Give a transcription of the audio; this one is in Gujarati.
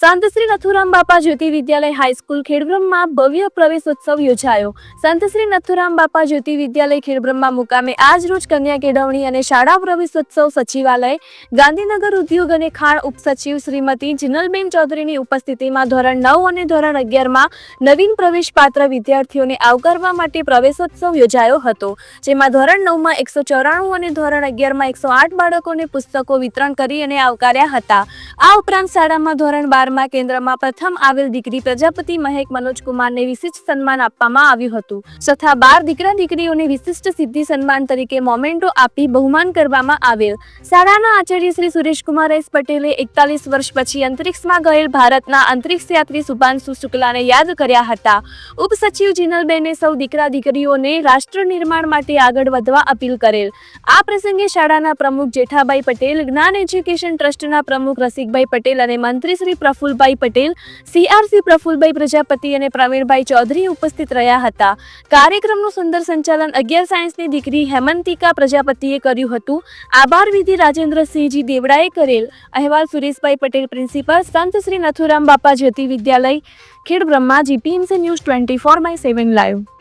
સંત શ્રી નથુરામ બાપા જ્યોતિ વિદ્યાલય હાઈસ્કૂલ ખેડબ્રમમાં ભવ્ય પ્રવેશોત્સવ યોજાયો. સંત શ્રી નથુરામ બાપા જ્યોતિ વિદ્યાલય ખેડબ્રમમાં મુકામે આજ રોજ કન્યા કેળવણી અને શાળા પ્રવેશોત્સવ સચિવાલય, ગાંધીનગર ઉદ્યોગ અને ખાણ ઉપસચિવ શ્રીમતી જિનલબેન ચૌધરીની ઉપસ્થિતિમાં ધોરણ નવ અને ધોરણ અગિયારમાં નવીન પ્રવેશ પાત્ર વિદ્યાર્થીઓને આવકારવા માટે પ્રવેશોત્સવ યોજાયો હતો, જેમાં ધોરણ નવમાં એકસો ચોરાણું અને ધોરણ અગિયારમાં એકસો આઠ બાળકોને પુસ્તકો વિતરણ કરી અને આવકાર્યા હતા. આ ઉપરાંત શાળામાં ધોરણ બારમાં કેન્દ્રમાં પ્રથમ આવેલ દીકરી પ્રજાપતિ મહેક મનોજ કુમારને વિશિષ્ટ સન્માન આપવામાં આવ્યું હતું. તથા બાર દીકરા દીકરીઓને વિશિષ્ટ સિદ્ધિ સન્માન તરીકે મોમેન્ટો આપી બહુમાન કરવામાં આવેલ. શાળાના આચાર્ય શ્રી સુરેશકુમાર એસ પટેલે એકતાલીસ વર્ષ પછી અંતરિક્ષમાં ગયેલ ભારતના અંતરિક્ષ યાત્રી શુભાંશુ શુક્લાને યાદ કર્યા હતા. ઉપસચિવ જીનલબેને સૌ દીકરા દીકરીઓને રાષ્ટ્ર નિર્માણ માટે આગળ વધવા અપીલ કરેલ. આ પ્રસંગે શાળાના પ્રમુખ જેઠાભાઈ પટેલ, જ્ઞાન એજ્યુકેશન ટ્રસ્ટના પ્રમુખ રસિકભાઈ પટેલ અને મંત્રી શ્રી પ્રફુલભાઈ પટેલ સીઆરસી પ્રફુલભાઈ પ્રજાપતિ અને પ્રવીણભાઈ ચૌધરી ઉપસ્થિત રહ્યા હતા. કાર્યક્રમનું સુંદર સંચાલન અગિયાર સાયન્સની દીકરી હેમંતિકા પ્રજાપતિએ કર્યું હતું. આભાર વિધિ રાજેન્દ્રસિંહજી દેવડાએ કરેલ. અહેવાલ સુરેશભાઈ પટેલ, પ્રિન્સિપલ સંત Shri Nathuram Bapa Jyoti Vidyalaya, Khedbrahma, GPMC news twenty four by seven live.